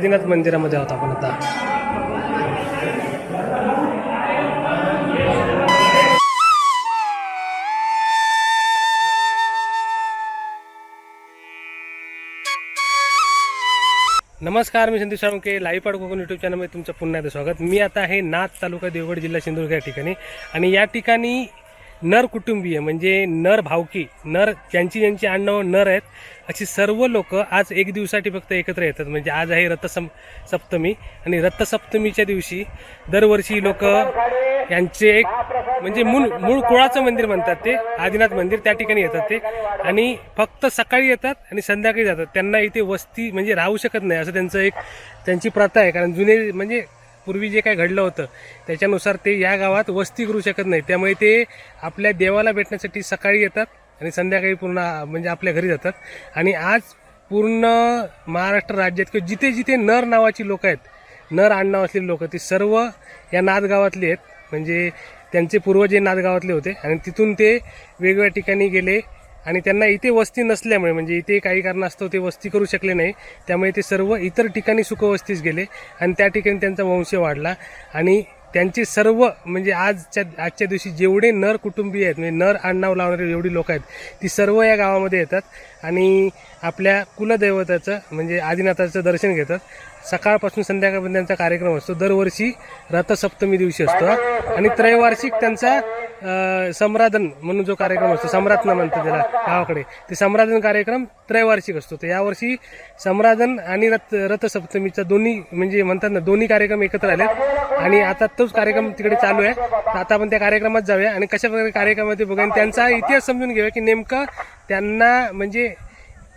आदिनाथ मंदिरामध्ये आहोत आपण आता. नमस्कार मी संदीप साळुंके. लाईव्ह पाड कोकण यूट्यूब चॅनलमध्ये तुमचं पुन्हा एकदा स्वागत. मी आता आहे नाथ तालुका देवगड जिल्हा सिंधुदुर्ग या ठिकाणी. आणि या ठिकाणी नर कुटुंबीय म्हणजे नर भावकी नर ज्यांची ज्यांची आडनाव नर आहेत अशी सर्व लोक आज एक दिवसासाठी फक्त एकत्र येतात. म्हणजे आज आहे रथसम सप्तमी आणि रथसप्तमीच्या दिवशी दरवर्षी लोक यांचे एक म्हणजे मूळ मूळ कुळाचं मंदिर म्हणतात ते आदिनाथ मंदिर त्या ठिकाणी येतात ते. आणि फक्त सकाळी येतात आणि संध्याकाळी जातात. त्यांना इथे वस्ती म्हणजे राहू शकत नाही असं त्यांचं एक त्यांची प्रथा आहे. कारण जुने म्हणजे पूर्वी जे काय घडलं होतं त्याच्यानुसार ते या गावात वस्ती करू शकत नाही. त्यामुळे ते आपल्या देवाला भेटण्यासाठी सकाळी येतात आणि संध्याकाळी पूर्ण म्हणजे आपल्या घरी जातात. आणि आज पूर्ण महाराष्ट्र राज्यात किंवा जिथे जिथे नर नावाची लोक आहेत नर आडनाव असलेली लोक ती सर्व या नाथ गावातली आहेत. म्हणजे त्यांचे पूर्वज हे नादगावातले होते आणि तिथून ते वेगवेगळ्या ठिकाणी गेले. आणि त्यांना इथे वस्ती नसल्यामुळे म्हणजे इथे काही कारणास्तव ते वस्ती करू शकले नाही त्यामुळे ते सर्व इतर ठिकाणी सुखवस्तीस गेले आणि त्या ठिकाणी त्यांचा वंश वाढला. आणि त्यांचे सर्व म्हणजे आजच्या आजच्या दिवशी जेवढे नर कुटुंबीय आहेत म्हणजे नर आडनाव लावणारे जेवढी लोक आहेत ती सर्व या गावामध्ये येतात आणि आपल्या कुलदैवताचं म्हणजे आदिनाथाचं दर्शन घेतात. सकाळपासून संध्याकाळपर्यंत त्यांचा कार्यक्रम असतो. दरवर्षी रथसप्तमी दिवशी असतो. आणि त्रैवार्षिक त्यांचा सम्राधन म्हणून जो कार्यक्रम असतो सम्राटनं म्हणतात त्याला गावाकडे ते सम्राधन कार्यक्रम त्रैवार्षिक असतो. तर यावर्षी सम्राधन आणि रथ रथसप्तमीचा दोन्ही म्हणजे म्हणतात ना दोन्ही कार्यक्रम एकत्र आले आणि आता तोच कार्यक्रम तिकडे चालू आहे. तर आता आपण त्या कार्यक्रमात जाऊया. आणि कशा प्रकारे कार्यक्रमात बघूया. त्यांचा इतिहास समजून घेऊया की नेमकं त्यांना म्हणजे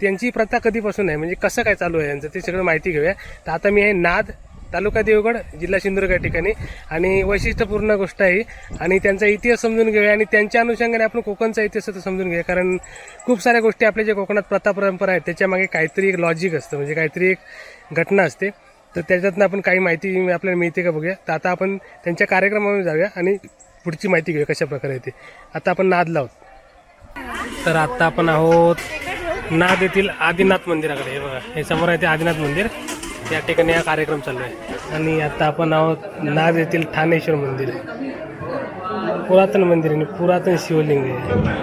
त्यांची प्रथा कधीपासून आहे? म्हणजे कसं काय चालू आहे यांचं? ते सगळं माहिती घेऊया. तर आता मी आहे नाद तालुका देवगड जिल्हा सिंधुदुर्ग या ठिकाणी. आणि वैशिष्ट्यपूर्ण गोष्ट आहे आणि त्यांचा इतिहास समजून घेऊया. आणि त्यांच्या अनुषंगाने आपण कोकणचा इतिहास तर समजून घेऊया. कारण खूप साऱ्या गोष्टी आपल्या ज्या कोकणात प्रथा परंपरा आहेत त्याच्यामागे काहीतरी एक लॉजिक असतं. म्हणजे काहीतरी एक घटना असते. तर त्याच्यातनं आपण काही माहिती आपल्याला मिळते का बघूया. तर आता आपण त्यांच्या कार्यक्रमामध्ये जाऊया आणि पुढची माहिती घेऊया कशा प्रकारे येते आता आपण नाद लावत तर आता आपण आहोत नाद येथील आदिनाथ मंदिराकडे हे बघा. हे समोर आहे ते आदिनाथ मंदिर. या ठिकाणी हा कार्यक्रम चालू आहे. आणि आता आपण आहोत नाद येथील ठाणेश्वर मंदिर. पुरातन मंदिर आहे आणि पुरातन शिवलिंग आहे.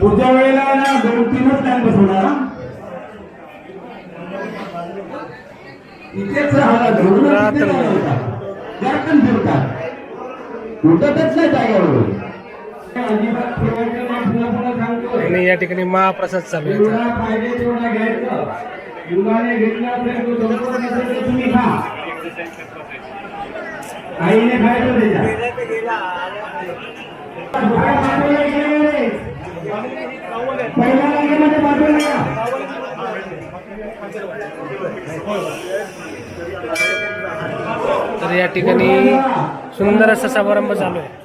पुढच्या वेळेला दोन तीनच प्लॅन बसवणार इथेच फिरतात उठतच नाही जागेवर अजिबात नाही, पुन्हा पुन्हा आणि या ठिकाणी महाप्रसाद चालू आहे. जेवढा पाहिजे तेवढा घेतला तो तर तुम्ही खा. आईने खायचं त्याच्या. पहिल्या तर या ठिकाणी सुंदर असा समारंभ चालू आहे.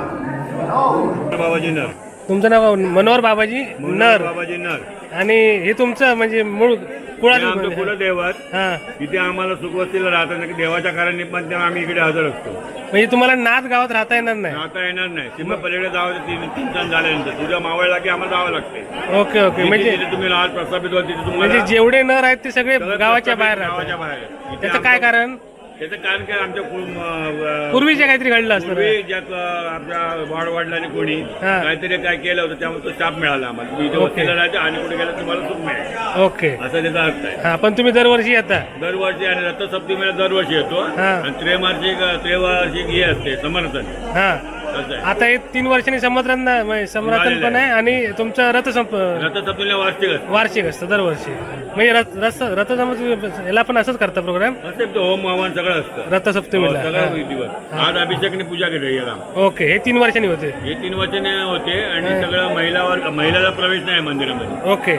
बाबाजी नर. तुमचं नाव मनोहर बाबाजी नर. बाबाजी नर. आणि हे तुमचं म्हणजे मूळ हे कुळाचं आमचं कुलदैवत हा. इथे आम्हाला सुखवस्तीला राहतात. नाही देवाच्या कारणी पण तेव्हा आम्ही इकडे हजर असतो. म्हणजे तुम्हाला नाथ गावात राहता येणार नाही? राहता येणार नाही. सीमा पलीकडे जावं तीन तीन सण झाल्यानंतर. तुझ्या मावळला की आम्हाला जावं लागते ओके ओके. म्हणजे जिथे तुम्ही राहत प्रस्थापित होत तिथे म्हणजे तुम्हाला जेवढे नर आहेत ते सगळे सगळं गावाच्या बाहेर गावाच्या राहतात बाहेर. इथे त्याचं काय आमचं- कारण? त्याचं कारण काय आमच्या अं, पूर्वीचे काहीतरी घडलं असतं पूर्वी ज्यात अं, वाडवडिलांनी कोणी हा. काहीतरी काय केलं होतं त्यामुळे तो शाप मिळाला आम्हाला. तुम्ही इथे ओके. वस्तीला राहायचं आणि कुठे गेलं तुम्हाला सुख मिळेल. ओके. असा त्याचा अर्थ आहे. हा पण तुम्ही दरवर्षी येता. दरवर्षी आणि रथसप्तमीला दरवर्षी येतो. हा. आणि त्रेमासिक त्रेवार्षिक हे असते समर्थन. हा. आहे. आता हे तीन वर्षांनी समर्थन समर्थन पण आहे आणि तुमचं रथ संप रथसप्तमीला वार्षिक असते. वार्षिक असतं दरवर्षी. म्हणजे रथ रथ रथ याला पण असंच करता प्रोग्राम तो होम हवन सगळं असतं. रथसप्तमीला. हो, सगळं विधिवत आज अभिषेकने पूजा केली याला. ओके हे तीन वर्षांनी होते. हे तीन वचने होते आणि सगळं महिलावर महिलाला प्रवेश नाही मंदिरामध्ये. ओके.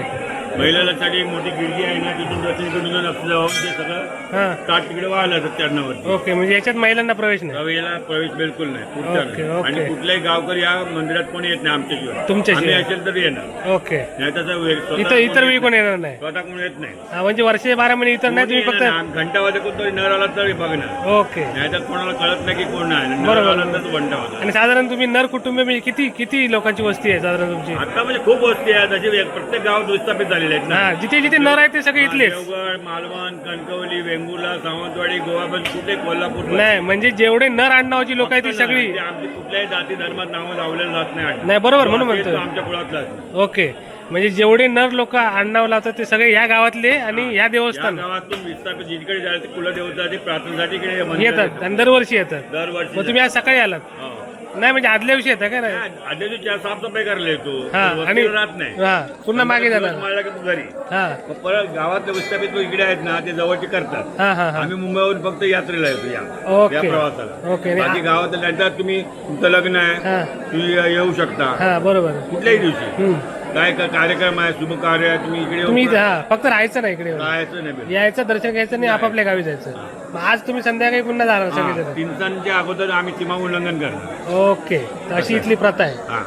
महिलाला साठी एक मोठी खिडकी आहे ना तिथून दर्शन करून जाऊन जाऊन ते सगळं हा. तिकडे वाहलं चरणावरती ओके म्हणजे याच्यात महिलांना प्रवेश नाही? प्रवेशला प्रवेश बिलकुल नाही पुढच्या ओके, नाही. ओके. आणि कुठल्याही गावकरी या मंदिरात कोणी येत नाही आमच्याशिवाय. तुमच्याशिवाय. आम्ही असेल तर येणार. ओके. नाही तसं वे- स्वतः इथं इतर वेळी येत कोण येणार नाही. स्वतः कोणी येत नाही. हा म्हणजे वर्षे बारा महिने इतर नाही तुम्ही कोणी फक्त नाही. घंटा वाजत तरी नर आला तरी बघणार. ओके. नाही तर कोणाला कळत नाही की कोण आहे. बरोबर. आला तर घंटा वाजत आणि साधारण तुम्ही नर कुटुंब म्हणजे किती किती लोकांची वस्ती आहे साधारण तुमची? आता म्हणजे खूप वस्ती आहेत अशी एक- प्रत्येक गाव दुस्थापित झालेले आहेत ना. हा जिथे जिथे नर आहेत ते सगळे इथलेच. देवगड मालवण कणकवली वेंगुर्ला सावंतवाडी गोवाबंद कुठे कोल्हापूर नाही. म्हणजे जेवढे नर आडनावाची लोक आहेत ती सगळी आमची कुठल्याही जाती धर्मात नावं लावलेलं जात नाही. नाही बरोबर म्हणून तो म्हणतोय. आमच्या कुळातला. ओके. म्हणजे जेवढे नर लोक आडनाव लावतात ते सगळे ह्या गावातले आणि ह्या या देवस्थान. गावातून विस्थापित जिकडे जायचं कुलदेवतासाठी प्रार्थनेसाठी इकडे येतात आणि दरवर्षी येतात. दरवर्षी मग तुम्ही आज सकाळी आलात. हो. नाही म्हणजे आदल्या दिवशी येता का नाही आदल्या दिवशी साफसफाई करायला येतो. हा आणि राहत नाही. हा पुन्हा मागे दिवस जाणार. की तू घरी. हा. मग परत गावातले विस्थापित लोक इकडे आहेत ना ते जवळचे करतात. हा हा हा. आम्ही मुंबईवरून फक्त यात्रेला येतो या ओके. या प्रवासाला. ओके. बाकी गावात तुम्ही तुमचं लग्न आहे हा. तुम्ही येऊ शकता. हा बरोबर. कुठल्याही दिवशी. हम्म. काय का- कार्यक्रम आहे शुभ कार्य आहे तुम्ही इकडे तुम्ही इथे हा फक्त राहायचं नाही इकडे येऊन. राहायचं नाही. यायचं दर्शन घ्यायचं आणि आपापल्या गावी जायचं. मग आज तुम्ही संध्याकाळी पुन्हा जाणार हा, सगळे तीनसांच्या अगोदर आम्ही सीमा उल्लंघन करणार. ओके तर अशी इथली प्रथा आहे. हा.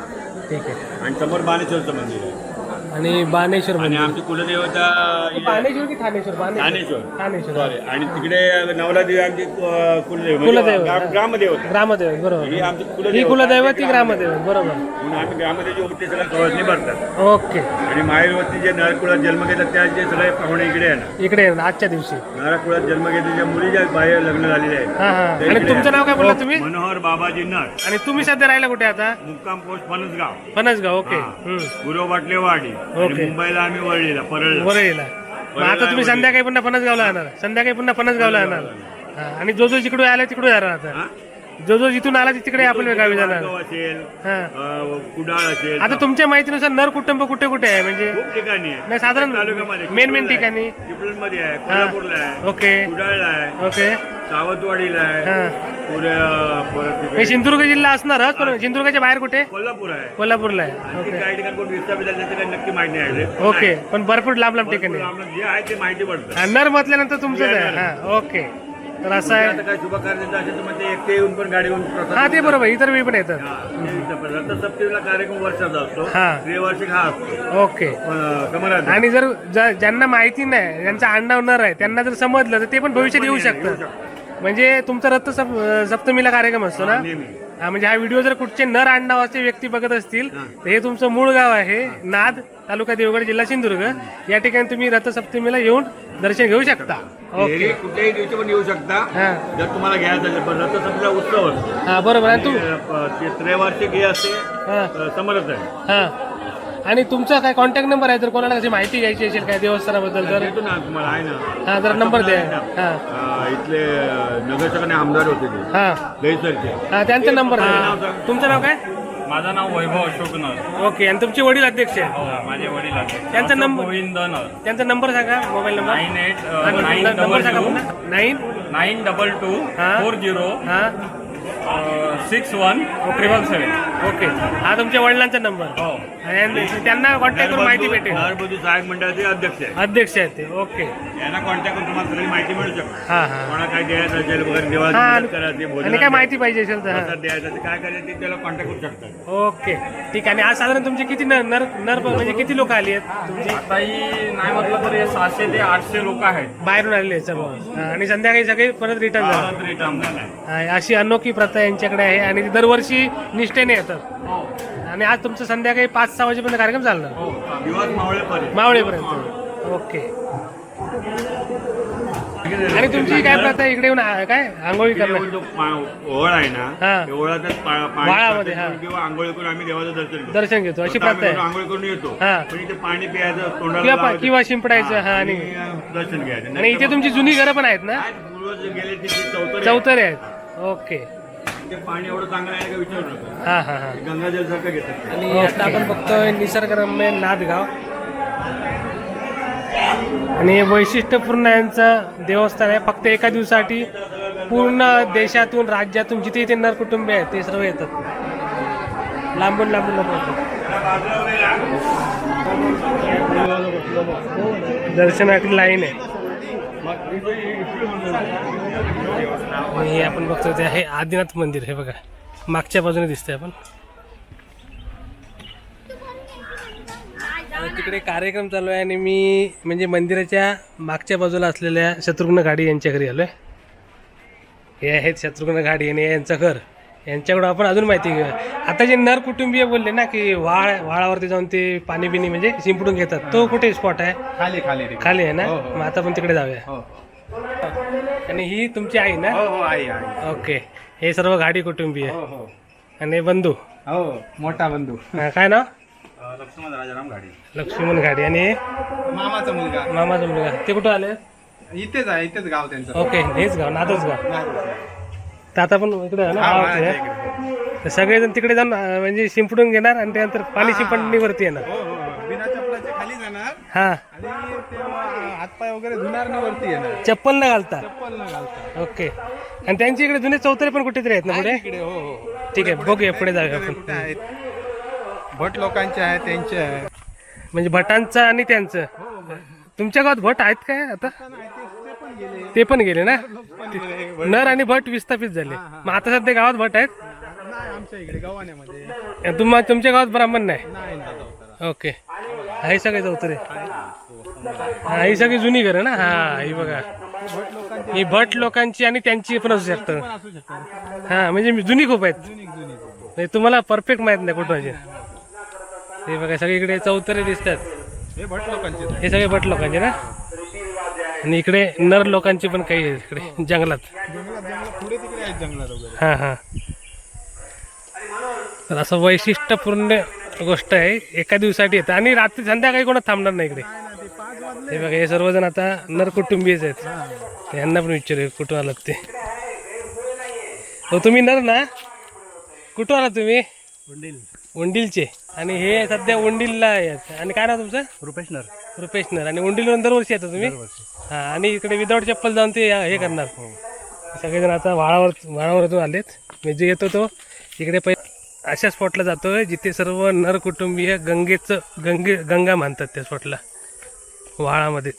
ठीक आहे. आणि समोर बाणेश्वरचं मंदिर आहे. आणि बाणेश्वर आणि मंदिर आमची कुलदेवता इथे- बाणेश्वर की ठाणेश्वर ठाणेश्वर. ठाणेश्वर सॉरी आणि तिकडे नवला देवी आमची अं, कुलदेव म्हणजे कुलदैवत, ग्राम- हा. ग्रामदेवता. ग्रामदैवत बरोबर. ही आमची ही कुलदेवता. कुलदैवत ती ग्रामदैवत बरोबर. म्हणून आम्ही ग्रामदेवची उपती सगळं कवचणी भरतात ओके. आणि माहेरवरती जे नरकुळात जन्म घेतात त्याचे सगळे पाहुणे इकडे येणार. इकडे ना, आजच्या दिवशी. नरकुळात जन्म घेतले ज्या मुली ज्या बाहेर लग्न झालेले आहेत हा हा. आणि तुमचं नाव काय बोलला तुम्ही? मनोहर बाबाजी नर. आणि तुम्ही सध्या राहिला कुठे आता? मुक्काम पोस्ट फणसगाव. फणसगाव ओके. हा. हम्म. गुरव बाटलेवाडी. आणि ओके. मुंबईला आम्ही वळलेला परळला. वरळीला मग आता तुम्ही संध्याकाळी पुन्हा फणसगावला येणार संध्याकाळी पुन्हा फणसगावला येणार हा, आणि जो जो जिकडून आला तिकडून येणार आता. हा? जो जो जिथून आला तिकडे आपल्या गावी जाणार. असेल हा. अं, कुडाळ असेल. आता तुमच्या माहितीनुसार नर कुटुंब कुठे कुठे आहे? म्हणजे खूप ठिकाणी आहे. नाही साधारण तालुक्यामध्ये मेन मेन ठिकाणी. मध्ये आहे कोल्हापूरला आहे ओके. कुडाळला आहे ओके. सावंतवाडीला आहे हा. पुढे अं, परत तिकडे हे सिंधुदुर्ग जिल्हा असणारच पण सिंधुदुर्गाच्या बाहेर कुठे? कोल्हापूर आहे. कोल्हापूरला आहे. ओके. ते काही ठिकाणी कोण विस्थापित झाले त्याची काही नक्की माहिती नाही आहे. ओके. पण भरपूर लांब लांब ठिकाणी आम्हाला जे आहे ते माहिती पडतं. हा, नर म्हटल्यानंतर तुमचंच आहे हा ओके. तर असं आहे. आता काय शुभकार्याचं असेल तर मग ते एकटे येऊन पण गाडी येऊन प्रसाद हा ते बरोबर इतर वेळी पण येतात. हा, ते इथं पण. रथसप्तमीला कार्यक्रम वर्षाचा असतो. हा. त्रिवार्षिक हा असतो. ओके. अं, आणि जर ज- ज्यांना माहिती नाही ज्यांचा आडनाव नर आहे त्यांना जर समजलं तर ते पण भविष्यात येऊ शकतं. म्हणजे तुमचा रथ सप सप्तमीला कार्यक्रम असतो ना? नेहमी. हा म्हणजे हा व्हिडिओ जर कुठचे नर आडनावाचे व्यक्ती बघत असतील तर हे तुमचं मूळ गाव आहे. नाद तालुका देवगड जिल्हा सिंधुदुर्ग. या ठिकाणी तुम्ही रथसप्तमीला येऊन दर्शन घेऊ शकता. ओके कुठल्याही दिवशी पण येऊ शकता. हा. जर तुम्हाला घ्यायचं असेल पण रथसप्तमीला उत्सव असतो हा बरोबर. आणि तू? ते, प- ते त्रैवार्षिक हे असते. हा. अं, आहे. हा. आणि तुमचा काय कॉन्टॅक्ट नंबर आहे? जर कोणाला कशी माहिती घ्यायची असेल काय देवस्थानाबद्दल तर? देतो ना तुम्हाला. आहे ना. हा जरा नंबर द्या. हा. अं, इथले अं, नगरसेवक आणि आमदार होते ते. हा. हा त्यांचा नंबर द्या. तुमचं नाव काय? माझं नाव वैभव अशोक नर. ओके आणि तुमचे वडील अध्यक्ष आहेत? हो, माझे वडील आहेत त्यांचा नंबर- गोविंद नर. त्यांचा नंबर सांगा mobile number. Nine eight nine number double सांगा टू. पुन्हा. नाईन? नाईन डबल टू हा. Four zero. हा. Six one triple seven. Okay. हा तुमच्या वडिलांचा नंबर. हो. आणि त्यांना कॉन्टॅक्ट करून माहिती भेटेल. नरबधू सहाय्यक मंडळाचे अध्यक्ष अध्यक्ष आहेत ते. ओके. यांना कॉन्टॅक्ट करून तुम्हाला सगळी माहिती मिळू शकते. हा हा. कोणा काय द्यायचं असेल वगैरे देवाची हा मदत करायची आणि भोजनाला काय माहिती पाहिजे असेल तर प्रसाद द्यायचा ते काय करायचं ते त्याला कॉन्टॅक्ट करू शकतात. ओके. ठीक आहे. आणि आज साधारण तुमचे किती नर नर नर म्हणजे किती लोक आली आहेत? तुमची आताही नाही म्हटलं तरी सहाशे ते आठशे लोक आहेत. बाहेरून आलेले आहेत सर्व. हा, आणि संध्याकाळी सगळे परत रिटर्न झाले. परत रिटर्न झालाय हा, अशी अनोखी प्रथा यांच्याकडे आहे आणि ती दरवर्षी निष्ठेने येतात. हो आणि आज तुमचं संध्याकाळी पाच सहा वाजेपर्यंत कार्यक्रम चालणार. हो चालेल. दिवस मावळेपर्यंत. ओके. आणि तुमची काय प्रथा आहे? इकडे येऊन आ- काय? आंघोळी इकडे करणं येऊन जो पा- ओहळ आहे ना हा. त्या ओहळातच पा- पाणी वाळामध्ये, टाकायचं हा. किंवा आंघोळ करून आम्ही देवाचं दर्शन घेतो. दर्शन घेतो अशी प्रथा आहे. आंघोळ करून येतो. हा. पण इथे पाणी प्यायचं किंवा पा- लावायचं. किंवा शिंपडायचं, हा, आणि- दर्शन घ्यायचं. आणि इथे तुमची जुनी घरं पण आहेत ना? पूर्वज गेले तिथे चौथरे चौथरे आहेत. ओके. ते पाणी एवढं चांगलं आहे का विचारू नका. हा हा हा. गंगाजल सारखं घेतात. आणि आता आपण बघतोय निसर्गरम्य नाथगाव आणि वैशिष्ट्यपूर्ण यांचं देवस्थान आहे. फक्त एका दिवसासाठी पूर्ण देशातून राज्यातून जिथे इथे नर कुटुंबी आहेत ते सर्व येतात. लांबून लांबून लोक येतात. दर्शनाची लाईन आहे. हे आपण बघतो ते आहे आदिनाथ मंदिर हे बघा. मागच्या बाजूने दिसतंय आपण. तिकडे कार्यक्रम चालू आहे आणि मी म्हणजे मंदिराच्या मागच्या बाजूला असलेल्या शत्रुघ्न गाडी यांच्या घरी आलोय. हे आहेत शत्रुघ्न गाडी आणि यांचं घर. यांच्याकडून आपण अजून माहिती घेऊया. आता जे नर कुटुंबीय बोलले ना की वाळ वाळावरती जाऊन ते पाणी बिणी म्हणजे शिंपडून घेतात. तो कुठे स्पॉट आहे? खाली खाली रे. खाली आहे ना? हो, हो. मग आता आपण तिकडे जाऊया. हो. आणि ही तुमची आई ना? हो हो आई आई. ओके. हे सर्व गाडी कुटुंबीय. हो हो. आणि बंधू? हो मोठा बंधू. काय नाव? लक्ष्मण राजाराम गाडी लक्ष्मण गाडी आणि मामाचा मुलगा. मामाचा मुलगा. ते कुठं आले? इथेच आहे इथेच गाव त्यांचं. ओके हेच गाव नादच गाव. तर आता पण इकडे आहे ना आहे. तर सगळेजण तिकडे जाऊन अं, म्हणजे शिंपडून घेणार आणि त्यानंतर पाणी शिंपडणीवरती येणार. हो हो. बिना चपलाचे खाली जाणार. आणि तेव्हा हातपाय वगैरे धुणार ना वरती येणार. चप्पल न घालता. चप्पल न घालता. ओके. आणि त्यांच्या इकडे जुने चौथरे पण कुठेतरी आहेत ना पुढे? इकडे हो हो ठीक आहे बघूया पुढे जाऊया कुठे आपण. आहेत. भट लोकांचे आहे त्यांचे आहे म्हणजे भटांचं आणि त्यांचं. तुमच्या गावात भट आहेत काय आता? गेले ते पण गेले ना. नर आणि भट विस्थापित झाले. मग आता सध्या गावात भट आहेत? नाही आमच्या इकडे गव्हाण्यामध्ये. आणि तुम्हा तुमच्या गावात ब्राह्मण नाही? नाही ना चौथरा. ओके. आहे सगळे चौथरे हा ही सगळी जुनी घर ना? हा ही बघा. भट लोकांचे ही भट लोकांची आणि त्यांची पण असू शकतं. पण असू शकतात हा म्हणजे मी जुनी खूप आहेत. जुनी जुनी म्हणजे तुम्हाला परफेक्ट माहीत नाही कुठं हे बघा सगळीकडे चौतरे दिसतात. हे भट लोकांचे. आहेत. हे सगळे भट लोकांचे ना? आणि इकडे नर लोकांची पण काही आहेत इकडे जंगलात. जंगलात जंगलात पुढे तिकडे आहेत जंगलात वगैरे तर असं वैशिष्ट्यपूर्ण गोष्ट आहे एका दिवसासाठी येतं. आणि रात्री संध्याकाळी कोणा थांबणार नाही इकडे. हे बघा हे सर्वजण आता नर कुटुंबीयच आहेत यांना पण विचारू कुठून आलात ते? हो तुम्ही नर ना? कुठून आला तुम्ही? उंडीलचे. आणि हे सध्या उंडीलला आहेत. आणि काय नाव तुमचं? रुपेश नर रुपेश नर आणि उंडीलवरून दरवर्षी येतात तुम्ही? हा आणि इकडे विदाऊट चप्पल जाऊन ते हे करणार. सगळेजण आता वाळावर वाळावरतून आलेत. मी जे येतो तो इकडे पहिले अशा स्पॉटला जातोय जिथे सर्व नर कुटुंबीय गंगेचं गंगे गंगा मानतात त्या स्पॉटला वाळामध्येच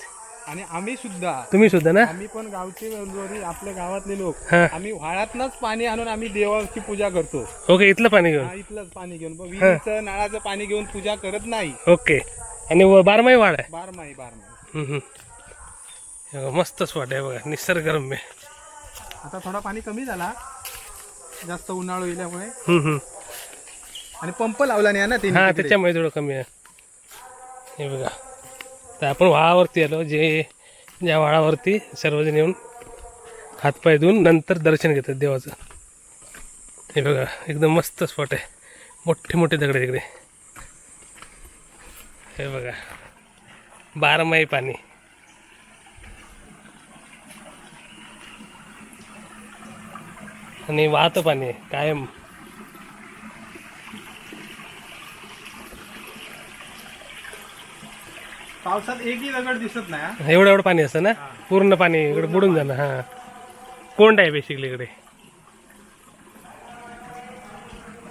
आणि आम्ही सुद्धा तुम्ही सुद्धा ना? आम्ही पण गावचे आपल्या गावातले लोक. हा. आम्ही व्हाळातनच पाणी आणून आम्ही देवाची पूजा करतो. ओके इथलं पाणी घेऊन. हा, इथलंच पाणी घेऊन. विहिरीचं नळाचं पाणी घेऊन पूजा करत नाही. ओके. आणि व- बारमाही वाढ आहे. बारमाही बारमाही. हम्म, हम्म. हे बघा, मस्त स्पॉट आहे बघा निसर्गरम्य. आता थोडा पाणी कमी झाला. जास्त उन्हाळा येल्यामुळे हम्म, हम्म. आणि पंप लावला नाही ना हा. त्याच्यामुळे थोडं कमी आहे. हे बघा. तर आपण वाळावरती आलो जे ज्या वाळावरती सर्वजण येऊन हातपाय धुवून नंतर दर्शन घेतात देवाचं. हे बघा एकदम मस्त स्पॉट आहे. मोठे मोठे दगड तिकडे. हे बघा बारमाही पाणी. आणि वाहतं पाणी आहे कायम. पावसात एकही दगड दिसत नाही हा. एवढं एवढं पाणी असतं ना? पूर्ण पाणी इकडे बुडून जाणं हा. कोंड आहे बेसिकली इकडे.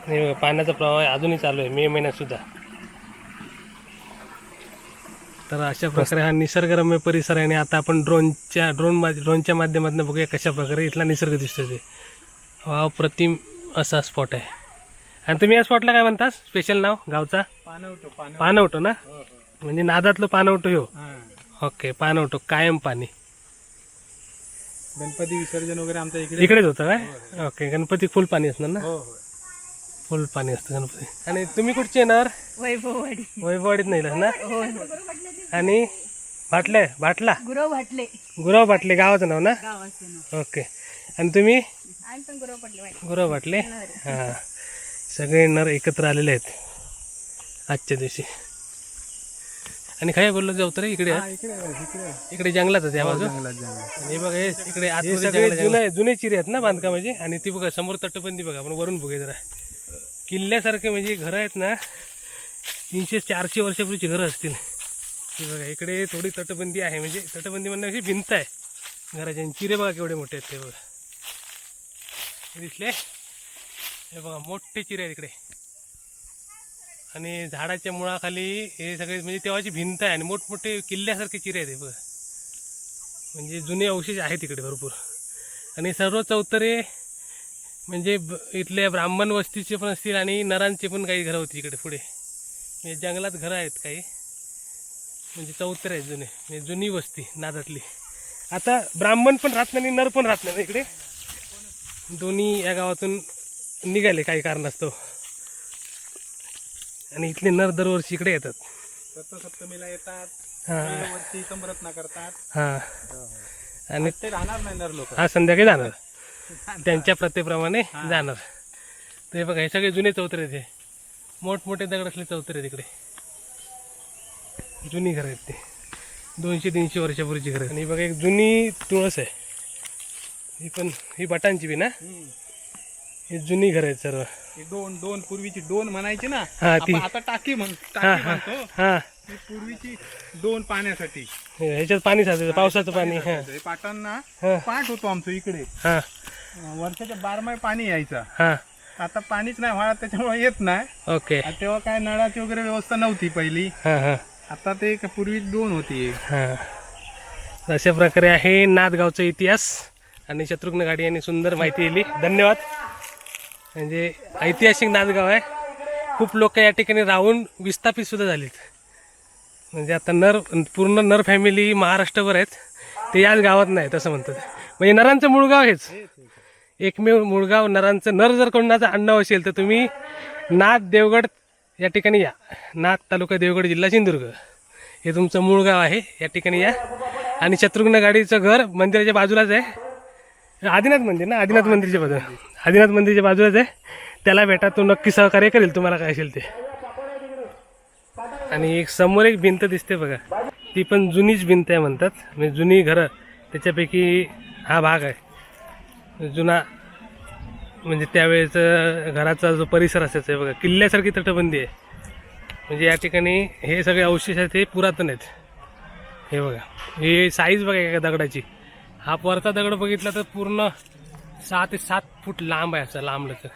हे बघा, पाण्याचा प्रवाह अजूनही चालू आहे मे महिन्यात सुद्धा. तर अशा प्रकारे हा निसर्गरम्य परिसर आहे आणि आता आपण ड्रोनच्या ड्रोन ड्रोनच्या माध्यमातून बघूया कशा प्रकारे इथला निसर्ग दिसतो ते. वाव प्रतिम असा स्पॉट आहे. आणि तुम्ही या स्पॉटला काय म्हणता? स्पेशल नाव? गावचा? पाणव पानवटो. ना? म्हणजे नादातलं पानवटो हो. हा. ओके पानवटो कायम पाणी. गणपती विसर्जन वगैरे आमच्या इकडे इकडेच होतं काय? ओके गणपती फुल पाणी असणार ना? हो हो. फुल पाणी असतं गणपती. आणि तुम्ही कुठचे येणार? वैभववाडी. वैभववाडीत नाही ना? आणि भाटले भाटला? गुरव भाटले. गुरव भाटले गावाचं नाव ना? ओके. आणि तुम्ही? गुरव भाटले हां. सगळे नर एकत्र आलेले आहेत. आजच्या दिवशी. आणि काय बोललो जाऊ तर इकडे आहेत. इकडे जंगलात आहे त्या बाजू बघा हे इकडे आतमध्ये सगळे जुने जुने चिरे आहेत ना बांधकामाचे? आणि ती बघा समोर तटबंदी बघा आपण वरून बघूया जरा. किल्ल्यासारखे म्हणजे घरं आहेत ना तीनशे चारशे वर्षापूर्वीची घरं असतील. हे बघा इकडे थोडी तटबंदी आहे म्हणजे तटबंदी म्हणण्याची भिंत आहे. घराच्या आणि चिरे बघा केवढे मोठे आहेत ते बघा. हे दिसले? हे बघा मोठे चिरे आहेत इकडे. आणि झाडाच्या मुळाखाली हे सगळे म्हणजे तेव्हाची भिंत आहे आणि मोठमोठे किल्ल्यासारखे चिरे आहेत हे बघा. म्हणजे जुने अवशेष आहेत तिकडे भरपूर. आणि सर्व चौतरे म्हणजे ब- इथल्या ब्राह्मण वस्तीचे पण असतील आणि नरांचे पण काही घरं होती इकडे पुढे. म्हणजे जंगलात घरं आहेत काही. म्हणजे चौतरे आहेत जुने. म्हणजे जुनी वस्ती नादातली. आता ब्राह्मण पण राहत नाही नर पण राहत नाही इकडे? दोन्ही या गावातून निघाले काही कारणास्तव. आणि इथले नर दरवर्षी इकडे येतात. रथसप्तमीला येतात. हां. वरती संरचना करतात. हां. आणि ते राहणार नाही नर लोक. हा संध्याकाळी जाणार. त्यांच्या प्रथेप्रमाणे जाणार. ते बघा हे सगळे जुने चौतरे आहेत हे. मोठमोठे दगड असले चौतरे आहेत इकडे. जुनी घरं आहेत ते. दोनशे तीनशे वर्षापूर्वीची घरं आहेत. आणि बघा एक जुनी तुळस आहे. ही पण ही बटांची बी ना? ही जुनी घरं आहेत सर्व दोन दोन पूर्वीची दोन म्हणायची ना. हा, ती. आपण आता टाकी म्हण टाकी म्हणतो. हा. ती पूर्वीची दोन पाण्यासाठी. ह्याच्यात पाणी साचायचं पावसाचं पाणी हा. हे पाटांना हा. पाठ होतो आमचं इकडे. हा. वर्षाच्या बारमाही पाणी यायचं. हा. आता पाणीच नाही व्हाळा त्याच्यामुळे येत नाही. ओके. आणि तेव्हा काय नळाची वगैरे व्यवस्था नव्हती पहिली. हा हा. आता ते एक पूर्वी दोन होती. हा. अशा प्रकारे आहे नाथगावचा इतिहास. आणि शत्रुघ्न गाडी यांनी सुंदर माहिती दिली. धन्यवाद. म्हणजे ऐतिहासिक नाथगाव आहे. खूप लोक या ठिकाणी राहून विस्थापित सुद्धा झालीत. म्हणजे आता नर पूर्ण नर फॅमिली महाराष्ट्रभर आहेत. ते याच गावात नाही तसं म्हणतात. म्हणजे नरांचं मूळ गाव हेच. एकमेव मुळगाव नरांचं. नर जर कोणाचं आडनाव असेल तर तुम्ही नाथ देवगड या ठिकाणी या. नाथ तालुका देवगड जिल्हा सिंधुदुर्ग. हे तुमचं मूळ गाव आहे. या ठिकाणी या. आणि शत्रुघ्न गाडीचं घर मंदिराच्या बाजूलाच आहे. आदिनाथ मंदिर ना? आदिनाथ मंदिरच्या बाजूला. आदिनाथ मंदिरच्या बाजूलाच आहे. त्याला भेटा तो नक्की सहकार्य करेल. तुम्हाला काय असेल ते. आणि एक समोर एक भिंत दिसते बघा. ती पण जुनीच भिंत आहे म्हणतात. म्हणजे जुनी घरं. त्याच्यापैकी हा भाग आहे. जुना. म्हणजे त्यावेळेचं घराचा जो परिसर असायचा आहे बघा. किल्ल्यासारखी तटबंदी आहे. म्हणजे या ठिकाणी हे सगळे अवशेष आहेत हे पुरातन आहेत. हे बघा. हे साईज बघा एका दगडाची. हा वरचा दगड बघितला तर पूर्ण सहा ते सात फूट लांब आहे असं लांबलंच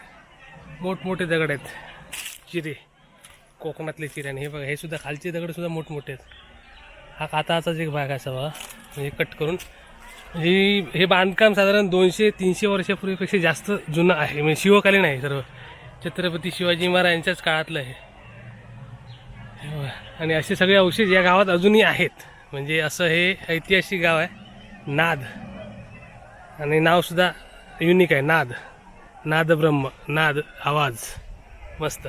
मोठमोठे दगड आहेत. चिरे. कोकणातले चिरे आणि हे बघा हे सुद्धा खालचे दगड सुद्धा मोठमोठे आहेत. हा काताचाच एक भाग असा बघा. म्हणजे कट करून. ही हे बांधकाम साधारण दोनशे तीनशे वर्षापूर्वीपेक्षा जास्त जुनं आहे. म्हणजे शिवकालीन आहे सर्व. छत्रपती शिवाजी महाराजांच्याच काळातलं आहे. आणि असे सगळे अवशेष या गावात अजूनही आहेत. म्हणजे असं हे ऐतिहासिक गाव आहे. नाद. आणि नावसुद्धा युनिक आहे. नाद. नाद ब्रह्म नाद. आवाज. मस्त.